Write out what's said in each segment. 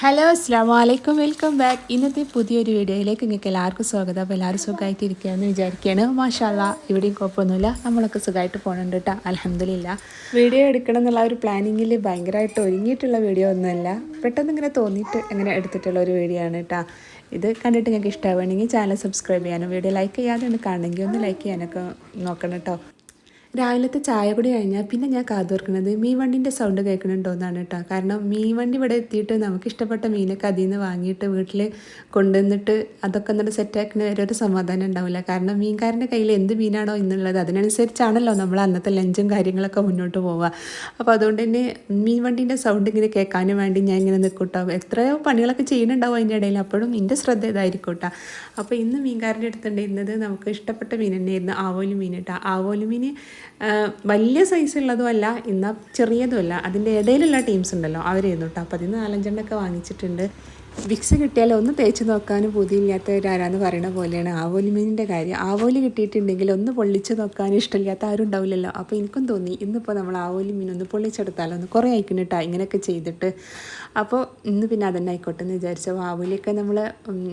Hello അസ്സാം വലൈക്കും welcome back ഇന്നത്തെ പുതിയൊരു വീഡിയോയിലേക്ക് നിങ്ങൾക്ക് എല്ലാവർക്കും സ്വാഗതം. അപ്പോൾ എല്ലാവരും സുഖമായിട്ട് ഇരിക്കുകയെന്ന് വിചാരിക്കുകയാണ്. മാഷാല്ല ഇവിടെയും കുഴപ്പമൊന്നുമില്ല. നമ്മളൊക്കെ സുഖമായിട്ട് പോകുന്നുണ്ട് കേട്ടോ. അലഹമില്ല വീഡിയോ എടുക്കണം എന്നുള്ള ഒരു പ്ലാനിങ്ങിൽ ഭയങ്കരമായിട്ട് ഒരുങ്ങിയിട്ടുള്ള വീഡിയോ ഒന്നുമല്ല. പെട്ടെന്ന് ഇങ്ങനെ തോന്നിയിട്ട് ഇങ്ങനെ എടുത്തിട്ടുള്ള ഒരു വീഡിയോ ആണ് കേട്ടോ. ഇത് കണ്ടിട്ട് നിങ്ങൾക്ക് ഇഷ്ടമാവുകയാണെങ്കിൽ ചാനൽ സബ്സ്ക്രൈബ് ചെയ്യാനും വീഡിയോ ലൈക്ക് ചെയ്യാതെ കാണണമെങ്കിൽ ഒന്ന് ലൈക്ക് ചെയ്യാനൊക്കെ നോക്കണം കേട്ടോ. രാവിലത്തെ ചായ കൂടി കഴിഞ്ഞാൽ പിന്നെ ഞാൻ കാതോർക്കുന്നത് മീൻ വണ്ടിന്റെ സൗണ്ട് കേൾക്കുന്നുണ്ടോ എന്നാണ് കേട്ടോ കാരണം മീൻ വണ്ടി ഇവിടെ എത്തിയിട്ട് നമുക്ക് ഇഷ്ടപ്പെട്ട മീനൊക്കെ അതിൽ നിന്ന് വാങ്ങിയിട്ട് വീട്ടിൽ കൊണ്ടുവന്നിട്ട് അതൊക്കെ എന്നിട്ട് സെറ്റാക്കുന്ന വരെ ഒരു സമാധാനം ഉണ്ടാവില്ല. കാരണം മീൻകാരന്റെ കയ്യിൽ എന്ത് മീനാണോ എന്നുള്ളത് അതിനനുസരിച്ചാണല്ലോ നമ്മൾ അന്നത്തെ ലഞ്ചും കാര്യങ്ങളൊക്കെ മുന്നോട്ട് പോവുക. അപ്പോൾ അതുകൊണ്ട് തന്നെ മീൻ വണ്ടീന്റെ സൗണ്ട് ഇങ്ങനെ കേൾക്കാനും വേണ്ടി ഞാൻ ഇങ്ങനെ നിൽക്കൂട്ടോ. എത്രയോ പണികളൊക്കെ ചെയ്യുന്നുണ്ടാവും അതിന്റെ ഇടയിൽ. അപ്പോഴും എന്റെ ശ്രദ്ധ ഇതായിരിക്കും അപ്പോൾ ഇന്ന് മീൻകാരന്റെ അടുത്തുണ്ടായിരുന്നത് നമുക്ക് ഇഷ്ടപ്പെട്ട മീൻ തന്നെയായിരുന്നു. ആവോലി മീൻ കേട്ടോ ആവോലി മീൻ വലിയ സൈസുള്ളതുമല്ല എന്നാൽ ചെറിയതുമല്ല അതിന്റെ ഇടയിലുള്ള ടീംസ് ഉണ്ടല്ലോ അവരെയുന്നു കേട്ടോ അപ്പോൾ അതിന് നാലഞ്ചെണ്ണൊക്കെ വാങ്ങിച്ചിട്ടുണ്ട്. വിക്സ് കിട്ടിയാൽ ഒന്ന് തേച്ച് നോക്കാനും പുതിയില്ലാത്തവരാരാന്ന് പറയുന്ന പോലെയാണ് ആവോലി മീനിന്റെ കാര്യം. ആവോലി കിട്ടിയിട്ടുണ്ടെങ്കിൽ ഒന്ന് പൊള്ളിച്ച് നോക്കാനും ഇഷ്ടമില്ലാത്ത ആരും ഉണ്ടാവില്ലല്ലോ. അപ്പോൾ എനിക്കും തോന്നി ഇന്നിപ്പോൾ നമ്മൾ ആവോലി മീൻ ഒന്ന് പൊള്ളിച്ചെടുത്താലോ ഒന്ന് കുറേ ആയിക്കണം കേട്ടോ ഇങ്ങനെയൊക്കെ ചെയ്തിട്ട്. അപ്പോൾ ഇന്ന് പിന്നെ അതന്നെ ആയിക്കോട്ടെ എന്ന് വിചാരിച്ചു. ആവോലിയൊക്കെ നമ്മൾ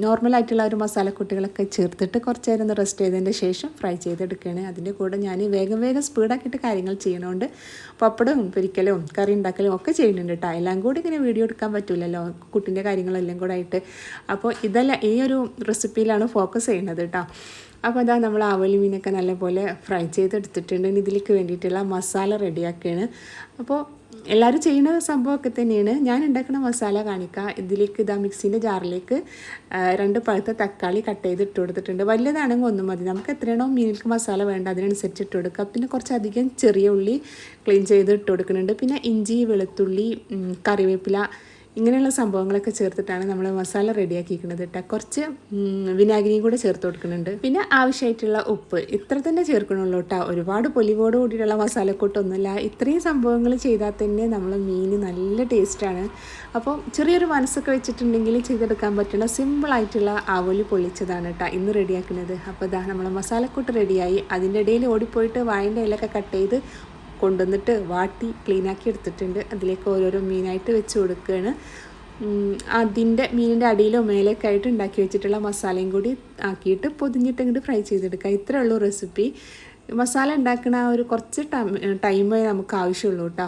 നോർമലായിട്ടുള്ള ഒരു മസാലക്കുട്ടികളൊക്കെ ചേർത്തിട്ട് കുറച്ച് നേരം ഒന്ന് റെസ്റ്റ് ചെയ്തതിന്റെ ശേഷം ഫ്രൈ ചെയ്തെടുക്കുകയാണ്. അതിന്റെ കൂടെ ഞാൻ വേഗം വേഗം സ്പീഡാക്കിയിട്ട് കാര്യങ്ങൾ ചെയ്യണോണ്ട് പപ്പടവും പൊരിക്കലും കറി ഉണ്ടാക്കലും ഒക്കെ ചെയ്യുന്നുണ്ട് കേട്ടോ എല്ലാം കൂടി ഇങ്ങനെ വീഡിയോ എടുക്കാൻ പറ്റില്ലല്ലോ കുട്ടിന്റെ കാര്യങ്ങളെല്ലാം. കൂടെ ആയിട്ട്. അപ്പോൾ ഇതല്ല ഈ ഒരു റെസിപ്പിയിലാണ് ഫോക്കസ് ചെയ്യുന്നത് കേട്ടോ അപ്പോൾ അതാ നമ്മൾ ആവലി മീനൊക്കെ നല്ലപോലെ ഫ്രൈ ചെയ്തെടുത്തിട്ടുണ്ട്. ഇനി ഇതിലേക്ക് വേണ്ടിയിട്ടുള്ള മസാല റെഡിയാക്കുകയാണ് അപ്പോൾ എല്ലാവരും ചെയ്യുന്ന സംഭവമൊക്കെ തന്നെയാണ്. ഞാൻ ഉണ്ടാക്കുന്ന മസാല കാണിക്കുക ഇതിലേക്ക് ഇതാ മിക്സിന്റെ ജാറിലേക്ക് രണ്ട് പഴുത്ത തക്കാളി കട്ട് ചെയ്ത് ഇട്ട് കൊടുത്തിട്ടുണ്ട്. വലിയതാണെങ്കിൽ ഒന്നും മതി. നമുക്ക് എത്രയാണോ മീനിലേക്ക് മസാല വേണ്ട അതിനനുസരിച്ച് ഇട്ട് കൊടുക്കുക പിന്നെ കുറച്ചധികം ചെറിയ ഉള്ളി ക്ലീൻ ചെയ്ത് ഇട്ട് കൊടുക്കുന്നുണ്ട്. പിന്നെ ഇഞ്ചി വെളുത്തുള്ളി കറിവേപ്പില ഇങ്ങനെയുള്ള സംഭവങ്ങളൊക്കെ ചേർത്തിട്ടാണ് നമ്മൾ മസാല റെഡിയാക്കിയിരിക്കുന്നത് കേട്ടോ കുറച്ച് വിനാഗിരിയും കൂടെ ചേർത്ത് കൊടുക്കുന്നുണ്ട്. പിന്നെ ആവശ്യമായിട്ടുള്ള ഉപ്പ്. ഇത്ര തന്നെ ചേർക്കണുള്ളൂ കേട്ടോ ഒരുപാട് പൊലിവോട് കൂടിയിട്ടുള്ള മസാലക്കൂട്ടൊന്നുമില്ല. ഇത്രയും സംഭവങ്ങൾ ചെയ്താൽ തന്നെ നമ്മൾ മീൻ നല്ല ടേസ്റ്റാണ്. അപ്പോൾ ചെറിയൊരു മനസ്സൊക്കെ വെച്ചിട്ടുണ്ടെങ്കിൽ ചെയ്തെടുക്കാൻ പറ്റുന്ന സിമ്പിളായിട്ടുള്ള ആവോലി പൊള്ളിച്ചതാണ് കേട്ടോ ഇന്ന് റെഡിയാക്കുന്നത്. അപ്പോൾ ഇതാ നമ്മൾ മസാലക്കൂട്ട് റെഡിയായി. അതിന്റെ ഇടയിൽ ഓടിപ്പോയിട്ട് വായന്റെ ഇലൊക്കെ കട്ട് ചെയ്ത് കൊണ്ടുവന്നിട്ട് വാട്ടി ക്ലീനാക്കി എടുത്തിട്ടുണ്ട്. അതിലേക്ക് ഓരോരോ മീനായിട്ട് വെച്ച് കൊടുക്കുകയാണ്. അതിന്റെ മീനിന്റെ അടിയിലോ മേലേക്ക് ആയിട്ട് ഉണ്ടാക്കി വെച്ചിട്ടുള്ള മസാലയും കൂടി ആക്കിയിട്ട് പൊതിഞ്ഞിട്ട് ഇങ്ങോട്ട് ഫ്രൈ ചെയ്തെടുക്കുക. ഇത്രേ ഉള്ളൂ റെസിപ്പി. മസാല ഉണ്ടാക്കുന്ന ആ ഒരു കുറച്ച് ടൈമേ നമുക്ക് ആവശ്യമുള്ളൂ കേട്ടോ.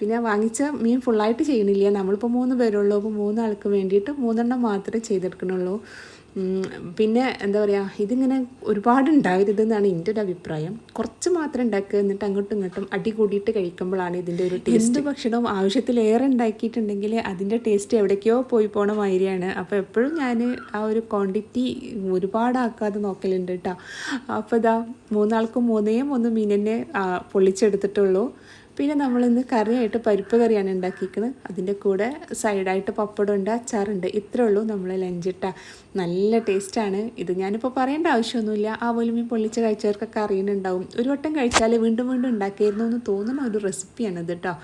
പിന്നെ വാങ്ങിച്ച മീൻ ഫുള്ളായിട്ട് ചെയ്യണില്ല. നമ്മളിപ്പോൾ മൂന്ന് പേരുള്ളൂ. അപ്പോൾ മൂന്നാൾക്ക് വേണ്ടിയിട്ട് മൂന്നെണ്ണം മാത്രമേ ചെയ്തെടുക്കണുള്ളൂ പിന്നെ എന്താ പറയുക ഇതിങ്ങനെ ഒരുപാട് ഉണ്ടാവരുത് എന്നാണ് എന്റെ ഒരു അഭിപ്രായം. കുറച്ച് മാത്രം ഉണ്ടാക്കുക എന്നിട്ട് അങ്ങോട്ടും ഇങ്ങോട്ടും അടി കൂടിയിട്ട് കഴിക്കുമ്പോഴാണ് ഇതിന്റെ ഒരു ടേസ്റ്റ് ഭക്ഷണവും ആവശ്യത്തിലേറെ ഉണ്ടാക്കിയിട്ടുണ്ടെങ്കിൽ അതിന്റെ ടേസ്റ്റ് എവിടേക്കോ പോയി പോണ മാതിരിയാണ്. അപ്പോൾ എപ്പോഴും ഞാൻ ആ ഒരു ക്വാണ്ടിറ്റി ഒരുപാടാക്കാതെ നോക്കലുണ്ട് കേട്ടോ അപ്പോൾ ഇതാ മൂന്നാൾക്കും മൂന്നേ മൂന്ന് മീൻ തന്നെ ആ, പൊള്ളിച്ചെടുത്തിട്ടുള്ളൂ. പിന്നെ നമ്മളിന്ന് കറിയായിട്ട് പരിപ്പ് കറിയാണ് ഉണ്ടാക്കിയിരിക്കുന്നത്. അതിന്റെ കൂടെ സൈഡായിട്ട് പപ്പടം ഉണ്ട് അച്ചാറുണ്ട്. ഇത്രേ ഉള്ളൂ നമ്മൾ ലഞ്ചിട്ട നല്ല ടേസ്റ്റാണ്. ഇത് ഞാനിപ്പോൾ പറയേണ്ട ആവശ്യമൊന്നുമില്ല. ആ ഈ പൊള്ളിച്ച് കഴിച്ചവർക്കൊക്കെ അറിയുന്നുണ്ടാവും. ഒരു വട്ടം കഴിച്ചാൽ വീണ്ടും വീണ്ടും ഉണ്ടാക്കിയിരുന്നു എന്ന് തോന്നുന്ന ഒരു റെസിപ്പിയാണിത് കേട്ടോ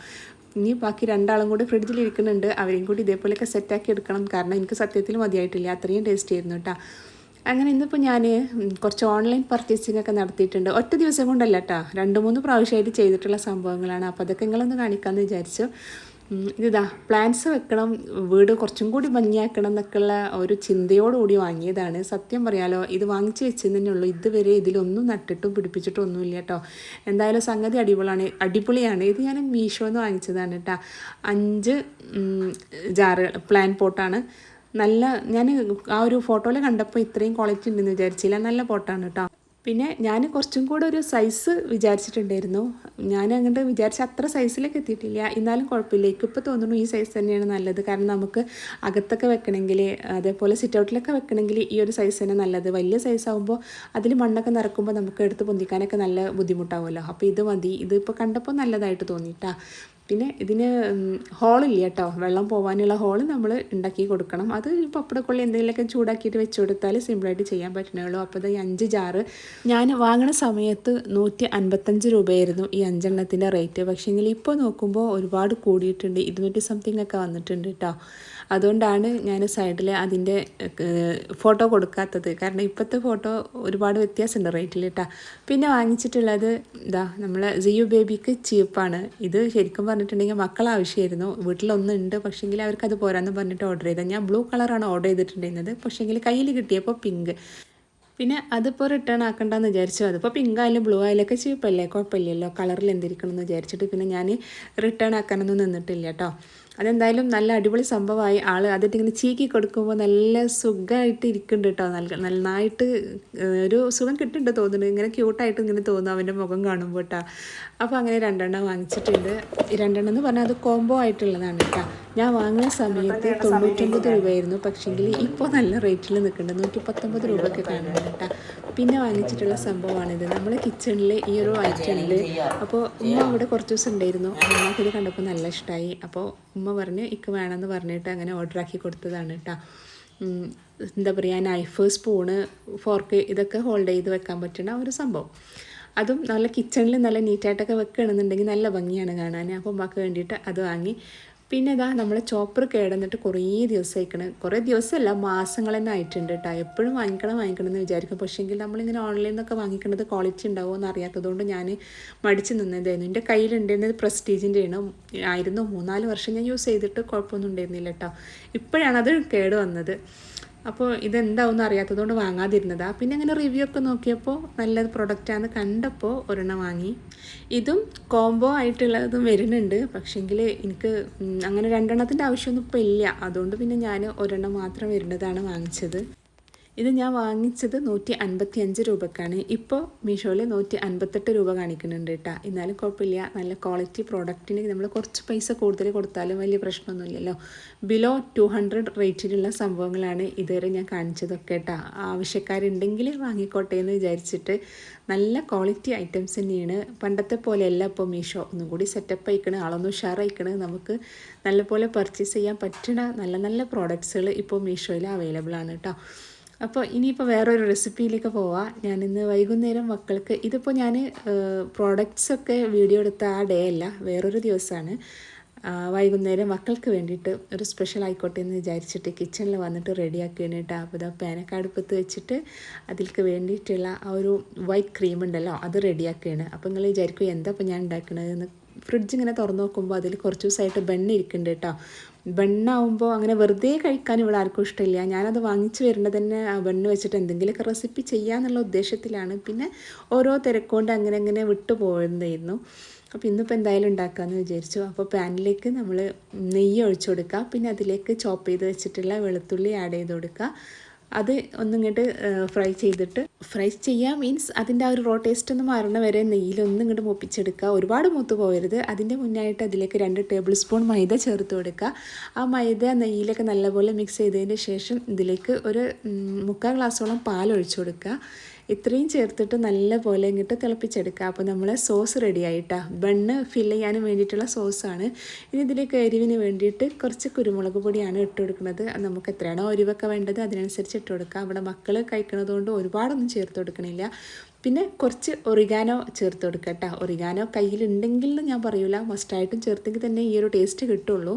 ഇനി ബാക്കി രണ്ടാളും കൂടി ഫ്രിഡ്ജിൽ ഇരിക്കുന്നുണ്ട്. അവരെയും കൂടി ഇതേപോലെയൊക്കെ സെറ്റാക്കി എടുക്കണം. കാരണം എനിക്ക് സത്യത്തിൽ മതിയായിട്ടില്ല. അത്രയും ടേസ്റ്റ് ആയിരുന്നു കേട്ടോ അങ്ങനെ ഇന്നിപ്പോൾ ഞാൻ കുറച്ച് ഓൺലൈൻ പർച്ചേസിംഗ് ഒക്കെ നടത്തിയിട്ടുണ്ട്. ഒറ്റ ദിവസം കൊണ്ടല്ല കേട്ടോ രണ്ട് മൂന്ന് പ്രാവശ്യമായിട്ട് ചെയ്തിട്ടുള്ള സംഭവങ്ങളാണ്. അപ്പോൾ അതൊക്കെ നിങ്ങളൊന്ന് കാണിക്കാമെന്ന് വിചാരിച്ചു. ഇതാ പ്ലാൻസ് വെക്കണം വീട് കുറച്ചും കൂടി ഭംഗിയാക്കണം എന്നൊക്കെയുള്ള ഒരു ചിന്തയോടുകൂടി വാങ്ങിയതാണ്. സത്യം പറയാലോ ഇത് വാങ്ങിച്ച് തന്നെ ഉള്ളൂ. ഇതുവരെ ഇതിലൊന്നും നട്ടിട്ടും പിടിപ്പിച്ചിട്ടും ഒന്നുമില്ല കേട്ടോ എന്തായാലും സംഗതി അടിപൊളിയാണ് അടിപൊളിയാണ്. ഇത് ഞാൻ മീഷോ എന്ന് വാങ്ങിച്ചതാണ് കേട്ടോ അഞ്ച് ജാറുകൾ ജാറ് പ്ലാൻ പോട്ടാണ് നല്ല ഞാൻ ആ ഒരു ഫോട്ടോയിൽ കണ്ടപ്പോൾ ഇത്രയും ക്വാളിറ്റി ഉണ്ടെന്ന് വിചാരിച്ചില്ല. നല്ല ഫോട്ടോയാണ് കേട്ടോ പിന്നെ ഞാൻ കുറച്ചും കൂടെ ഒരു സൈസ് വിചാരിച്ചിട്ടുണ്ടായിരുന്നു. ഞാൻ അങ്ങോട്ട് വിചാരിച്ച അത്ര സൈസിലേക്ക് എത്തിയിട്ടില്ല. എന്നാലും കുഴപ്പമില്ല. ഇപ്പോൾ തോന്നുന്നു ഈ സൈസ് തന്നെയാണ് നല്ലത്. കാരണം നമുക്ക് അകത്തൊക്കെ വെക്കണമെങ്കിൽ അതേപോലെ സിറ്റ് ഔട്ടിലൊക്കെ വെക്കണമെങ്കിൽ ഈ ഒരു സൈസ് തന്നെ നല്ലത്. വലിയ സൈസ് ആകുമ്പോൾ അതിൽ മണ്ണൊക്കെ നിറക്കുമ്പോൾ നമുക്ക് എടുത്ത് പൊന്തിക്കാനൊക്കെ നല്ല ബുദ്ധിമുട്ടാവുമല്ലോ. അപ്പോൾ ഇത് മതി. ഇതിപ്പോൾ കണ്ടപ്പോൾ നല്ലതായിട്ട് തോന്നിയിട്ടാ പിന്നെ ഇതിന് ഹോളില്ല കേട്ടോ വെള്ളം പോകാനുള്ള ഹോൾ നമ്മൾ ഉണ്ടാക്കി കൊടുക്കണം. അത് പപ്പടക്കൊള്ളി എന്തെങ്കിലുമൊക്കെ ചൂടാക്കിയിട്ട് വെച്ച് കൊടുത്താൽ സിമ്പിളായിട്ട് ചെയ്യാൻ പറ്റുന്നേ അപ്പോൾ ഇത് ഈ അഞ്ച് ജാറ്. ഞാൻ വാങ്ങണ സമയത്ത് നൂറ്റി അൻപത്തഞ്ച് രൂപയായിരുന്നു ഈ അഞ്ചെണ്ണത്തിന്റെ റേറ്റ്. പക്ഷേങ്കിൽ ഇപ്പോൾ നോക്കുമ്പോൾ ഒരുപാട് കൂടിയിട്ടുണ്ട്. ഇരുന്നൂറ്റി സംതിങ് ഒക്കെ വന്നിട്ടുണ്ട് കേട്ടോ അതുകൊണ്ടാണ് ഞാൻ സൈഡിൽ അതിന്റെ ഫോട്ടോ കൊടുക്കാത്തത്. കാരണം ഇപ്പോഴത്തെ ഫോട്ടോ ഒരുപാട് വ്യത്യാസമുണ്ട് റേറ്റിൽ കേട്ടോ പിന്നെ വാങ്ങിച്ചിട്ടുള്ളത് ഇതാ നമ്മളെ സിയു ബേബിക്ക് ചീപ്പാണ്. ഇത് ശരിക്കും പറഞ്ഞിട്ടുണ്ടെങ്കിൽ മക്കൾ ആവശ്യമായിരുന്നു വീട്ടിലൊന്നുണ്ട് പക്ഷേങ്കിൽ അവർക്കത് പോരാന്ന് പറഞ്ഞിട്ട് ഓർഡർ ചെയ്തത്. ഞാൻ ബ്ലൂ കളറാണ് ഓർഡർ ചെയ്തിട്ടുണ്ടായിരുന്നത്. പക്ഷേങ്കിൽ കയ്യിൽ കിട്ടിയപ്പോൾ പിങ്ക്. പിന്നെ അതിപ്പോൾ റിട്ടേൺ ആക്കണ്ടെന്ന് വിചാരിച്ചു. അതിപ്പോൾ പിങ്ക് ആയാലും ബ്ലൂ ആയാലൊക്കെ ചീപ്പല്ലേ? കുഴപ്പമില്ലല്ലോ. കളറിൽ എന്തിരിക്കണം എന്ന് വിചാരിച്ചിട്ട് പിന്നെ ഞാൻ റിട്ടേൺ ആക്കാനൊന്നും നിന്നിട്ടില്ല കേട്ടോ അതെന്തായാലും നല്ല അടിപൊളി സംഭവമായി. ആൾ അതിട്ട് ഇങ്ങനെ ചീക്കി കൊടുക്കുമ്പോൾ നല്ല സുഖമായിട്ട് ഇരിക്കുന്നുണ്ട് കേട്ടോ നല്ല നന്നായിട്ട് ഒരു സുഖം കിട്ടുന്നുണ്ട് തോന്നുന്നു ഇങ്ങനെ ക്യൂട്ടായിട്ട് ഇങ്ങനെ തോന്നും അവന്റെ മുഖം കാണുമ്പോൾ കേട്ടോ അപ്പോൾ അങ്ങനെ രണ്ടെണ്ണം വാങ്ങിച്ചിട്ടുണ്ട്. രണ്ടെണ്ണം എന്ന് പറഞ്ഞാൽ അത് കോംബോ ആയിട്ടുള്ളതാണ് കേട്ടോ ഞാൻ വാങ്ങിയ സമയത്ത് തൊണ്ണൂറ്റൊമ്പത് രൂപയായിരുന്നു. പക്ഷേങ്കിൽ ഇപ്പോൾ നല്ല റേറ്റിൽ നിൽക്കുന്നുണ്ട് നൂറ്റി പത്തൊമ്പത് രൂപയ്ക്ക് കാണുന്നുണ്ട് കേട്ടോ പിന്നെ വാങ്ങിച്ചിട്ടുള്ള സംഭവമാണിത്. നമ്മളെ കിച്ചണിൽ ഈ ഒരു ഐറ്റം അപ്പോൾ ഉമ്മ അവിടെ കുറച്ച് ദിവസം ഉണ്ടായിരുന്നു അമ്മക്കിത് കണ്ടപ്പോൾ നല്ല ഇഷ്ടമായി അപ്പോൾ ഉമ്മ പറഞ്ഞു ഇക്ക് വേണമെന്ന് പറഞ്ഞിട്ട് അങ്ങനെ ഓർഡർ ആക്കി കൊടുത്തതാണ് കേട്ടോ എന്താ പറയുക നൈഫ് സ്പൂണ് ഫോർക്ക് ഇതൊക്കെ ഹോൾഡ് ചെയ്ത് വെക്കാൻ പറ്റുന്ന ഒരു സംഭവം. അതും നല്ല കിച്ചണിൽ നല്ല നീറ്റായിട്ടൊക്കെ വെക്കുകയാണെന്നുണ്ടെങ്കിൽ നല്ല ഭംഗിയാണ് കാണാൻ അപ്പോൾ ഉമ്മക്ക് വേണ്ടിയിട്ട് അത് വാങ്ങി. പിന്നെ ഇതാ നമ്മൾ ചോപ്പർ കേടന്നിട്ട് കുറേ ദിവസം അയക്കണം കുറേ ദിവസമല്ല മാസങ്ങൾ തന്നെ ആയിട്ടുണ്ട് കേട്ടോ എപ്പോഴും വാങ്ങിക്കണം വാങ്ങിക്കണം എന്ന് വിചാരിക്കും. പക്ഷേങ്കിൽ നമ്മളിങ്ങനെ ഓൺലൈനിൽ നിന്നൊക്കെ വാങ്ങിക്കുന്നത് ക്വാളിറ്റി ഉണ്ടാവുമോ എന്ന് അറിയാത്തതുകൊണ്ട് ഞാൻ മടിച്ച് നിന്നതായിരുന്നു. എന്റെ കയ്യിലുണ്ടായിരുന്നത് പ്രസ്റ്റീജിന്റെ ആണ്. ആയിരുന്നു മൂന്നാൽ വർഷം ഞാൻ യൂസ് ചെയ്തിട്ട് കുഴപ്പമൊന്നും ഉണ്ടായിരുന്നില്ല കേട്ടോ ഇപ്പോഴാണ് അത് കേട് വന്നത്. അപ്പോൾ ഇതെന്താവും അറിയാത്തതുകൊണ്ട് വാങ്ങാതിരുന്നതാണ് പിന്നെ അങ്ങനെ റിവ്യൂ ഒക്കെ നോക്കിയപ്പോൾ നല്ലത് പ്രൊഡക്റ്റാണ് കണ്ടപ്പോൾ ഒരെണ്ണം വാങ്ങി. ഇതും കോംബോ ആയിട്ടുള്ളതും വരുന്നുണ്ട്. പക്ഷേങ്കിൽ എനിക്ക് അങ്ങനെ രണ്ടെണ്ണത്തിന്റെ ആവശ്യമൊന്നും ഇപ്പോൾ ഇല്ല. അതുകൊണ്ട് പിന്നെ ഞാൻ ഒരെണ്ണം മാത്രം വരുന്നതാണ് വാങ്ങിച്ചത്. ഇത് ഞാൻ വാങ്ങിച്ചത് നൂറ്റി അൻപത്തി അഞ്ച് രൂപക്കാണ്. ഇപ്പോൾ മീഷോയിൽ നൂറ്റി അൻപത്തെട്ട് രൂപ കാണിക്കുന്നുണ്ട് കേട്ടോ എന്നാലും കുഴപ്പമില്ല. നല്ല ക്വാളിറ്റി പ്രോഡക്റ്റിന് നമ്മൾ കുറച്ച് പൈസ കൂടുതൽ കൊടുത്താലും വലിയ പ്രശ്നമൊന്നുമില്ലല്ലോ. ബിലോ ടു ഹൺഡ്രഡ് റേറ്റിലുള്ള സംഭവങ്ങളാണ് ഇതുവരെ ഞാൻ കാണിച്ചതൊക്കെ കേട്ടോ ആവശ്യക്കാരുണ്ടെങ്കിൽ വാങ്ങിക്കോട്ടെ എന്ന് വിചാരിച്ചിട്ട് നല്ല ക്വാളിറ്റി ഐറ്റംസ് തന്നെയാണ്. പണ്ടത്തെ പോലെയല്ല ഇപ്പോൾ മീഷോ. ഒന്നും കൂടി സെറ്റപ്പ് അയക്കണേ ആളൊന്നും ഉഷാറയക്കണേ. നമുക്ക് നല്ലപോലെ പർച്ചേസ് ചെയ്യാൻ പറ്റണ നല്ല നല്ല പ്രോഡക്റ്റ്സുകൾ ഇപ്പോൾ മീഷോയിൽ അവൈലബിൾ ആണ് കേട്ടോ അപ്പോൾ ഇനിയിപ്പോൾ വേറൊരു റെസിപ്പിയിലേക്ക് പോവാം. ഇന്ന് വൈകുന്നേരം മക്കൾക്ക് ഇതിപ്പോൾ ഞാൻ പ്രോഡക്റ്റ്സൊക്കെ വീഡിയോ എടുത്ത ആ ഡേ അല്ല വേറൊരു ദിവസമാണ് വൈകുന്നേരം മക്കൾക്ക് വേണ്ടിയിട്ട് ഒരു സ്പെഷ്യൽ ആയിക്കോട്ടെ എന്ന് വിചാരിച്ചിട്ട് കിച്ചണിൽ വന്നിട്ട് റെഡിയാക്കി വേണ്ടിയിട്ട് അപ്പോൾ ഇതാ പേനക്കടുപ്പത്ത് വെച്ചിട്ട് അതിൽക്ക് വേണ്ടിയിട്ടുള്ള ആ ഒരു വൈറ്റ് ക്രീം ഉണ്ടല്ലോ അത് റെഡിയാക്കുകയാണ് അപ്പോൾ നിങ്ങൾ വിചാരിക്കും എന്താ ഇപ്പോൾ ഞാൻ ഉണ്ടാക്കണതെന്ന് ഫ്രിഡ്ജ് ഇങ്ങനെ തുറന്നു നോക്കുമ്പോൾ അതിൽ കുറച്ച് ദിവസമായിട്ട് ബെണ്ണ ഇരിക്കുന്നുണ്ട് കേട്ടോ ബണ്ണാവുമ്പോൾ അങ്ങനെ വെറുതെ കഴിക്കാൻ ഇവിടെ ആർക്കും ഇഷ്ടമില്ല. ഞാനത് വാങ്ങിച്ചു വരുന്നത് തന്നെ ആ ബണ്ണ് വെച്ചിട്ട് എന്തെങ്കിലുമൊക്കെ റെസിപ്പി ചെയ്യാന്നുള്ള ഉദ്ദേശത്തിലാണ്. പിന്നെ ഓരോ തിരക്കൊണ്ട് അങ്ങനെ അങ്ങനെ വിട്ടു പോകുന്നതായിരുന്നു അപ്പോൾ ഇന്നിപ്പോൾ എന്തായാലും ഉണ്ടാക്കാമെന്ന് വിചാരിച്ചു. അപ്പോൾ പാനിലേക്ക് നമ്മൾ നെയ്യ് ഒഴിച്ചു കൊടുക്കുക പിന്നെ അതിലേക്ക് ചോപ്പ് ചെയ്ത് വെച്ചിട്ടുള്ള വെളുത്തുള്ളി ആഡ് ചെയ്ത് കൊടുക്കുക അത് ഒന്നിങ്ങോട്ട് ഫ്രൈ ചെയ്തിട്ട്. ഫ്രൈ ചെയ്യുക മീൻസ് അതിന്റെ ആ ഒരു റോ ടേസ്റ്റ് ഒന്ന് മാറണ വരെ നെയ്യിലൊന്നും ഇങ്ങോട്ട് മുപ്പിച്ചെടുക്കുക. ഒരുപാട് മൂത്ത് പോകരുത് അതിന്റെ മുന്നായിട്ട് അതിലേക്ക് രണ്ട് ടേബിൾ സ്പൂൺ മൈദ ചേർത്ത് കൊടുക്കുക. ആ മൈദ നെയ്യിലൊക്കെ നല്ലപോലെ മിക്സ് ചെയ്തതിന് ശേഷം ഇതിലേക്ക് ഒരു മുക്കാൽ ഗ്ലാസ്സോളം പാൽ ഒഴിച്ചു കൊടുക്കുക. ഇത്രയും ചേർത്തിട്ട് നല്ല പോലെ ഇങ്ങോട്ട് തിളപ്പിച്ചെടുക്കുക. അപ്പോൾ നമ്മൾ സോസ് റെഡി ആയിട്ടാ. ബണ്ണ് ഫില്ല് ചെയ്യാനും വേണ്ടിയിട്ടുള്ള സോസാണ് ഇനി ഇതിലേക്ക് എരിവിന് വേണ്ടിയിട്ട് കുറച്ച് കുരുമുളക് പൊടിയാണ് ഇട്ട് കൊടുക്കുന്നത്. നമുക്ക് എത്രയാണോ എരിവൊക്കെ വേണ്ടത് അതിനനുസരിച്ച് ഇട്ട് കൊടുക്കുക. അവിടെ മക്കൾ കഴിക്കണതുകൊണ്ട് ഒരുപാടൊന്നും ചേർത്ത് കൊടുക്കണില്ല. പിന്നെ കുറച്ച് ഒറിഗാനോ ചേർത്ത് കൊടുക്കുക കേട്ടോ. ഒറിഗാനോ കയ്യിലുണ്ടെങ്കിൽ ഞാൻ പറയൂല. മസ്റ്റായിട്ടും ചേർത്തെങ്കിൽ തന്നെ ഈ ഒരു ടേസ്റ്റ് കിട്ടുള്ളൂ.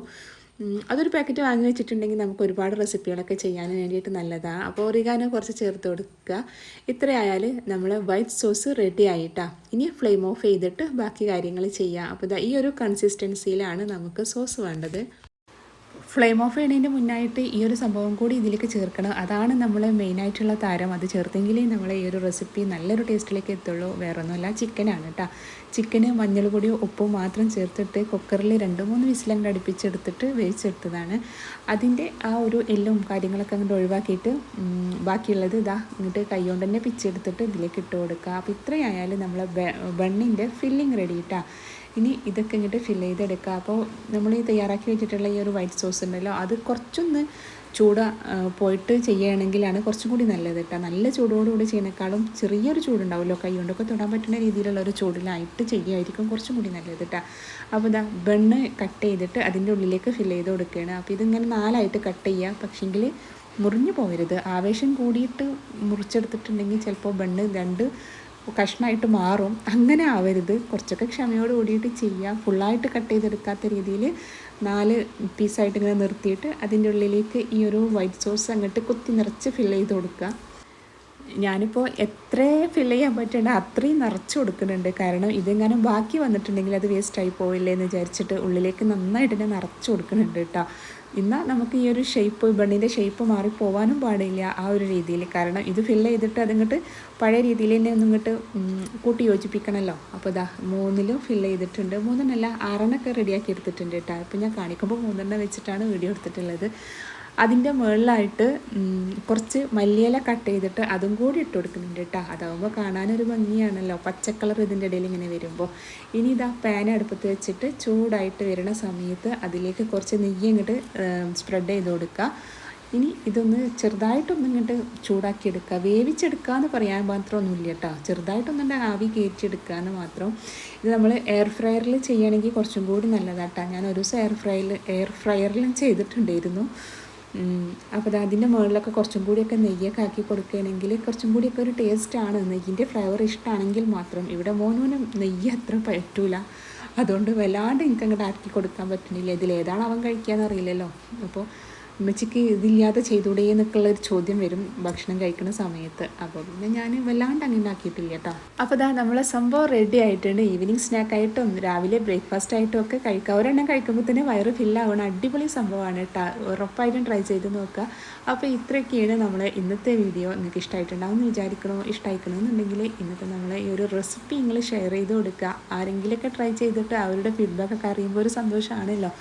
അതൊരു പാക്കറ്റ് വാങ്ങി വെച്ചിട്ടുണ്ടെങ്കിൽ നമുക്ക് ഒരുപാട് റെസിപ്പികളൊക്കെ ചെയ്യാൻ വേണ്ടിയിട്ട് നല്ലതാണ് അപ്പോൾ ഒറിഗാനോ കുറച്ച് ചേർത്ത് കൊടുക്കുക. ഇത്രയായാൽ നമ്മൾ വൈറ്റ് സോസ് റെഡി ആയിട്ടാണ് ഇനി ഫ്ലെയിം ഓഫ് ചെയ്തിട്ട് ബാക്കി കാര്യങ്ങൾ ചെയ്യാം. അപ്പോൾ ഈ ഒരു കൺസിസ്റ്റൻസിയിലാണ് നമുക്ക് സോസ് വേണ്ടത്. ഫ്ലെയിം ഓഫ് ചെയ്യുന്നതിന്റെ മുന്നായിട്ട് ഈ ഒരു സംഭവം കൂടി ഇതിലേക്ക് ചേർക്കണം. അതാണ് നമ്മൾ മെയിനായിട്ടുള്ള താരം. അത് ചേർത്തെങ്കിലേ നമ്മൾ ഈ ഒരു റെസിപ്പി നല്ലൊരു ടേസ്റ്റിലേക്ക് എത്തുള്ളൂ. വേറൊന്നുമല്ല ചിക്കനാണ് കേട്ടോ ചിക്കന് മഞ്ഞൾപ്പൊടിയും ഉപ്പും മാത്രം ചേർത്തിട്ട് കുക്കറിൽ രണ്ട് മൂന്ന് വിസിലങ്ങ് അടുപ്പിച്ചെടുത്തിട്ട് വേവിച്ചെടുത്തതാണ്. അതിന്റെ ആ ഒരു എല്ലും കാര്യങ്ങളൊക്കെ അങ്ങോട്ട് ഒഴിവാക്കിയിട്ട് ബാക്കിയുള്ളത് ഇതാ ഇങ്ങോട്ട് കൈകൊണ്ട് തന്നെ പിച്ചെടുത്തിട്ട് ഇതിലേക്ക് ഇട്ട് കൊടുക്കുക. അപ്പോൾ ഇത്രയായാലും നമ്മൾ ബണ്ണിന്റെ ഫില്ലിങ് റെഡി ഇട്ടാ ഇനി ഇതൊക്കെ ഇങ്ങോട്ട് ഫില്ല് ചെയ്തെടുക്കുക അപ്പോൾ നമ്മൾ ഈ തയ്യാറാക്കി വെച്ചിട്ടുള്ള ഈ ഒരു വൈറ്റ് സോസ് ഉണ്ടല്ലോ അത് കുറച്ചൊന്ന് ചൂട് പോയിട്ട് ചെയ്യുകയാണെങ്കിലാണ് കുറച്ചും കൂടി നല്ലത് കേട്ടോ നല്ല ചൂടോടുകൂടി ചെയ്യുന്നേക്കാളും ചെറിയൊരു ചൂടുണ്ടാവുമല്ലോ കൈ കൊണ്ടൊക്കെ തൊടാൻ പറ്റുന്ന രീതിയിലുള്ള ഒരു ചൂടിലായിട്ട് ചെയ്യുമായിരിക്കും കുറച്ചും കൂടി നല്ലത് കേട്ടോ അപ്പോൾ ഇതാ ബണ്ണ് കട്ട് ചെയ്തിട്ട് അതിന്റെ ഉള്ളിലേക്ക് ഫില്ല് ചെയ്ത് കൊടുക്കുകയാണ് അപ്പോൾ ഇതിങ്ങനെ നാലായിട്ട് കട്ട് ചെയ്യുക പക്ഷേങ്കിൽ മുറിഞ്ഞു പോകരുത്. ആവേശം കൂടിയിട്ട് മുറിച്ചെടുത്തിട്ടുണ്ടെങ്കിൽ ചിലപ്പോൾ ബണ്ണ് രണ്ട് കഷ്ണമായിട്ട് മാറും. അങ്ങനെ ആവരുത്. കുറച്ചൊക്കെ ക്ഷമയോട് കൂടിയിട്ട് ചെയ്യാം. ഫുള്ളായിട്ട് കട്ട് ചെയ്തെടുക്കാത്ത രീതിയിൽ നാല് പീസായിട്ട് ഇങ്ങനെ നിർത്തിയിട്ട് അതിന്റെ ഉള്ളിലേക്ക് ഈ ഒരു വൈറ്റ് സോസ് അങ്ങോട്ട് കുത്തി നിറച്ച് ഫില്ല് ചെയ്ത് കൊടുക്കുക. ഞാനിപ്പോൾ എത്ര ഫില്ല് ചെയ്യാൻ പറ്റുന്നുണ്ട് അത്രയും നിറച്ച് കൊടുക്കുന്നുണ്ട്. കാരണം ഇതെങ്ങാനും ബാക്കി വന്നിട്ടുണ്ടെങ്കിൽ അത് വേസ്റ്റായി പോയില്ലേ എന്ന് വിചാരിച്ചിട്ട് ഉള്ളിലേക്ക് നന്നായിട്ട് തന്നെ നിറച്ച് കൊടുക്കുന്നുണ്ട് കേട്ടോ. എന്നാൽ നമുക്ക് ഈ ഒരു ഷേപ്പ് ബണ്ണിന്റെ ഷേപ്പ് മാറിപ്പോവാനും പാടില്ല ആ ഒരു രീതിയിൽ. കാരണം ഇത് ഫില്ല് ചെയ്തിട്ട് അതിങ്ങോട്ട് പഴയ രീതിയിൽ തന്നെ ഒന്നും ഇങ്ങോട്ട് കൂട്ടി യോജിപ്പിക്കണമല്ലോ അപ്പോൾ ഇതാ മൂന്നിലും ഫില്ല് ചെയ്തിട്ടുണ്ട്. മൂന്നെണ്ണല്ല ആറെണ്ണൊക്കെ റെഡിയാക്കി എടുത്തിട്ടുണ്ട് കേട്ടോ. ഇപ്പോൾ ഞാൻ കാണിക്കുമ്പോൾ മൂന്നെണ്ണം വെച്ചിട്ടാണ് വീഡിയോ എടുത്തിട്ടുള്ളത്. അതിന്റെ മുകളിലായിട്ട് കുറച്ച് മല്ലിയില കട്ട് ചെയ്തിട്ട് അതും കൂടി ഇട്ട് കൊടുക്കുന്നുണ്ട് കേട്ടോ അതാവുമ്പോൾ കാണാനൊരു ഭംഗിയാണല്ലോ. പച്ചക്കളർ ഇതിന്റെ ഇടയിൽ ഇങ്ങനെ വരുമ്പോൾ ഇനി ഇതാ പാൻ അടുപ്പത്ത് വെച്ചിട്ട് ചൂടായിട്ട് വരുന്ന സമയത്ത് അതിലേക്ക് കുറച്ച് നെയ്യ് ഇങ്ങോട്ട് സ്പ്രെഡ് ചെയ്ത് കൊടുക്കുക ഇനി ഇതൊന്ന് ചെറുതായിട്ടൊന്നും ഇങ്ങോട്ട് ചൂടാക്കി എടുക്കുക വേവിച്ചെടുക്കുക എന്ന് പറയാൻ മാത്രമൊന്നുമില്ല കേട്ടോ ചെറുതായിട്ടൊന്നും ആവി കയറ്റിയെടുക്കുക എന്ന് മാത്രം. ഇത് നമ്മൾ എയർ ഫ്രയറിൽ ചെയ്യുകയാണെങ്കിൽ കുറച്ചും കൂടി നല്ലതാട്ടാ ഞാൻ ഒരു ദിവസം എയർ ഫ്രയറിൽ എയർ ഫ്രയറിലും ചെയ്തിട്ടുണ്ടായിരുന്നു. അപ്പോൾ അതിന്റെ മുകളിലൊക്കെ കുറച്ചും കൂടിയൊക്കെ നെയ്യൊക്കെ ആക്കി കൊടുക്കുകയാണെങ്കിൽ കുറച്ചും കൂടിയൊക്കെ ഒരു ടേസ്റ്റാണ് നെയ്യിന്റെ ഫ്ലേവർ ഇഷ്ടമാണെങ്കിൽ മാത്രം. ഇവിടെ മോനോനും നെയ്യ് അത്ര പറ്റൂല. അതുകൊണ്ട് വല്ലാണ്ട് എനിക്ക് അങ്ങോട്ട് ആക്കി കൊടുക്കാൻ പറ്റുന്നില്ല. ഇതിലേതാണ് അവൻ കഴിക്കാന്ന് അറിയില്ലല്ലോ. അപ്പോൾ ഉമ്മച്ചിക്ക് ഇതില്ലാതെ ചെയ്തൂടെ എന്നൊക്കെയുള്ള ഒരു ചോദ്യം വരും ഭക്ഷണം കഴിക്കുന്ന സമയത്ത്. അപ്പോൾ പിന്നെ ഞാൻ വല്ലാണ്ട് അങ്ങനെ ഉണ്ടാക്കിയിട്ടില്ല കേട്ടോ. അപ്പോൾ ഇതാ നമ്മളെ സംഭവം റെഡി ആയിട്ടുണ്ട്. ഈവനിങ് സ്നാക്കായിട്ടും രാവിലെ ബ്രേക്ക്ഫാസ്റ്റ് ആയിട്ടും ഒക്കെ കഴിക്കുക ഒരെണ്ണം കഴിക്കുമ്പോൾ തന്നെ വയറ് ഫില്ലാവണം അടിപൊളി സംഭവമാണ് കേട്ടോ. ഉറപ്പായിട്ടും ട്രൈ ചെയ്ത് നോക്കുക. അപ്പോൾ ഇത്രയൊക്കെയാണ് നമ്മൾ ഇന്നത്തെ വീഡിയോ നിങ്ങൾക്ക് ഇഷ്ടമായിട്ടുണ്ടാവും എന്ന് വിചാരിക്കണോ? ഇഷ്ടമായിക്കണമെന്നുണ്ടെങ്കിൽ ഇന്നത്തെ നമ്മൾ ഈ ഒരു റെസിപ്പി നിങ്ങൾ ഷെയർ ചെയ്ത് കൊടുക്കുക. ആരെങ്കിലുമൊക്കെ ട്രൈ ചെയ്തിട്ട് അവരുടെ ഫീഡ്ബാക്കൊക്കെ അറിയുമ്പോൾ ഒരു സന്തോഷമാണല്ലോ.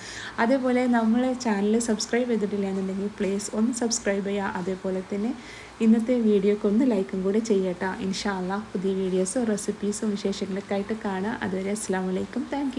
അതേപോലെ നമ്മൾ ചാനൽ സബ്സ്ക്രൈബ് ചെയ്തിട്ടില്ല എന്നുണ്ടെങ്കിൽ പ്ലീസ് ഒന്ന് സബ്സ്ക്രൈബ് ചെയ്യുക. അതേപോലെ തന്നെ ഇന്നത്തെ വീഡിയോക്ക് ഒന്ന് ലൈക്കും കൂടെ ചെയ്യട്ടോ. ഇൻഷാല്ല പുതിയ വീഡിയോസും റെസിപ്പീസും വിശേഷങ്ങളൊക്കെ ആയിട്ട് കാണുക അതുവരെ അസ്സാം വലൈക്കും താങ്ക്